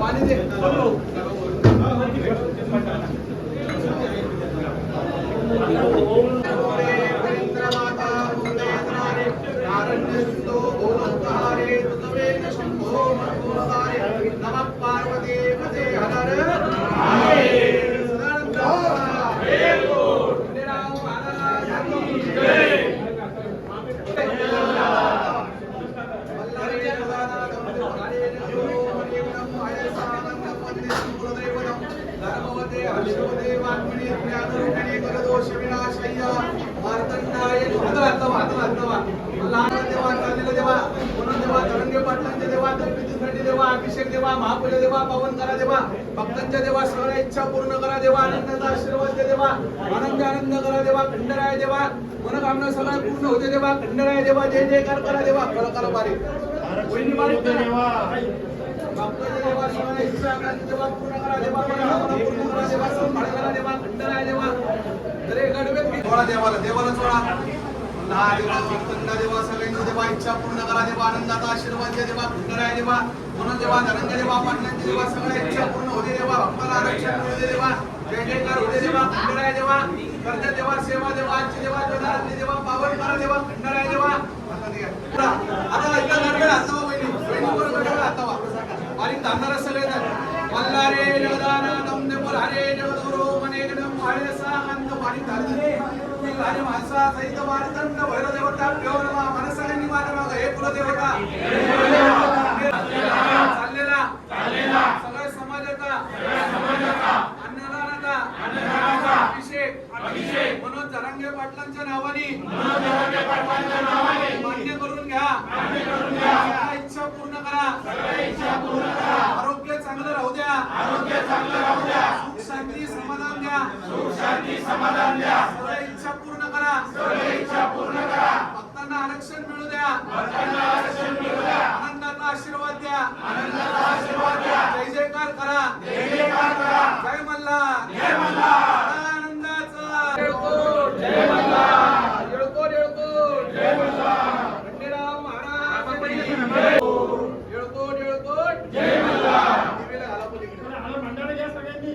पाणी दे। अभिषेक देवा महापूजा देवा पवन करा देवा भक्तांच्या देवा सगळ्या इच्छा पूर्ण करा देवा आनंदाचा आशीर्वाद दे देवा आनंद आनंद करा देवा खंडराय देवा मनोकामना सगळ्या पूर्ण होते देवा खंडराय देवा जय जयकार करा देवा कलाकार बारे देवा सगळ्या इच्छा देवा पूर्ण करा देवा पूर्ण करा देवा संभाळ करा देवा खंडराय देवा दरे गडवे देवाला देवाला थोडा देवा देवा सगळ्यांची देवा इच्छा पूर्ण करा देवा आनंदाचा आशीर्वाद द्या देवा खंडराय देवा. म्हणून देवा धनंजय देवा पाटलांची देवा सगळ्या इच्छा पूर्ण होते देवा. भक्ताला आरक्षण मिळू दे देवा. जय जयकार होते देवा खंडराय देवा. कर्ज देवा सेवा देवा आजची देवा जोदारतली देवा पावन करा देवा देवा. आणि माणसा सहित मारदंड भैरव देवता देवरमा मनसगणी मानवा हे कुलदेवता. चाललेला. सगळ्या समाजाचा. अन्नदानाचा. अभिषेक. मनोज जरांगे पाटलांच्या नावाने. मान्य करून घ्या सगळ्या इच्छा पूर्ण करा आरोग्य चांगलं राहू द्या सुख शांती समाधान द्या सगळ्या इच्छा पूर्ण करा भक्तांना आरक्षण मिळू द्या आनंदाचा आशीर्वाद द्या जय जयकार करा जय मल्हार आनंदाचा येळकोट येळकोट येळकोट खंडेराव महाराज की येळकोट येळकोट दिवेला घाला पलीकडे.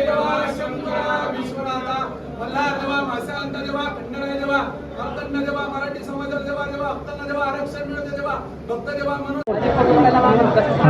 मल्हार देवा मासेवंत देवा खंडराय देवा मार्तंड देवा मराठी समाजाला देवा देवा भक्तांना देवा आरक्षण मिळते देवा भक्त देवा म्हणून.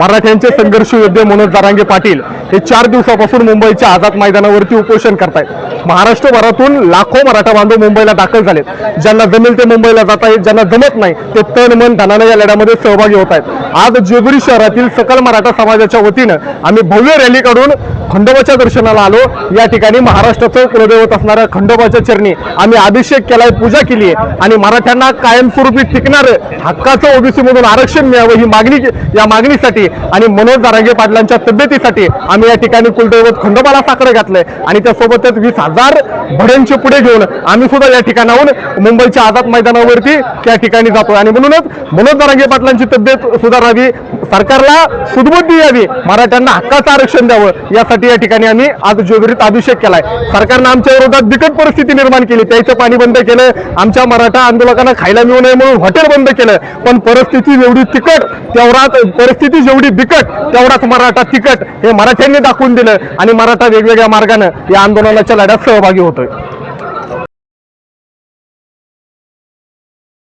मराठ्यांचे संघर्ष योद्धे मनोज दारांगे पाटील हे चार दिवसापासून मुंबईच्या आझाद मैदानावरती उपोषण करतायत. महाराष्ट्रभरातून लाखो मराठा बांधव मुंबईला दाखल झालेत. ज्यांना जमेल ते मुंबईला जात आहेत ज्यांना जमत नाही ते तन मन धनानं या लढ्यामध्ये सहभागी होत आहेत. आज जेगुरी शहरातील सकल मराठा समाजाच्या वतीनं आम्ही भव्य रॅली काढून खंडोबाच्या दर्शनाला आलो. या ठिकाणी महाराष्ट्राचं कुलदैवत असणाऱ्या खंडोबाच्या चरणी आम्ही अभिषेक केलाय पूजा केली आहे. आणि मराठ्यांना कायमस्वरूपी टिकणारं हक्काचं ओबीसी मधून आरक्षण मिळावं ही मागणी या मागणीसाठी आणि मनोज दारांगे पाटलांच्या तब्येतीसाठी आम्ही या ठिकाणी कुलदैवत खंडोबाला साखर घातलंय. आणि त्यासोबतच वीस हजार भड्यांचे पुढे घेऊन आम्ही सुद्धा या ठिकाणाहून मुंबईच्या आझाद मैदानावरती त्या ठिकाणी जातोय. आणि म्हणूनच मनोज दारांगे पाटलांची तब्येत सुधारावी सरकारला सुदबुद्धी यावी मराठ्यांना हक्काचं आरक्षण द्यावं यासाठी या ठिकाणी आम्ही आज जोगरीत अभिषेक केलाय. सरकारनं आमच्या विरोधात बिकट परिस्थिती निर्माण केली. प्यायचं पाणी बंद केलं आमच्या मराठा आंदोलकांना खायला मिळू नये म्हणून हॉटेल बंद केलं. पण परिस्थिती जेवढी तिकट तेवढाच परिस्थिती जेवढी बिकट तेवढाच मराठा तिकट हे मराठ्यांनी दाखवून दिलं. आणि मराठा वेगवेगळ्या मार्गानं या आंदोलनाच्या लढ्यात सहभागी होतोय.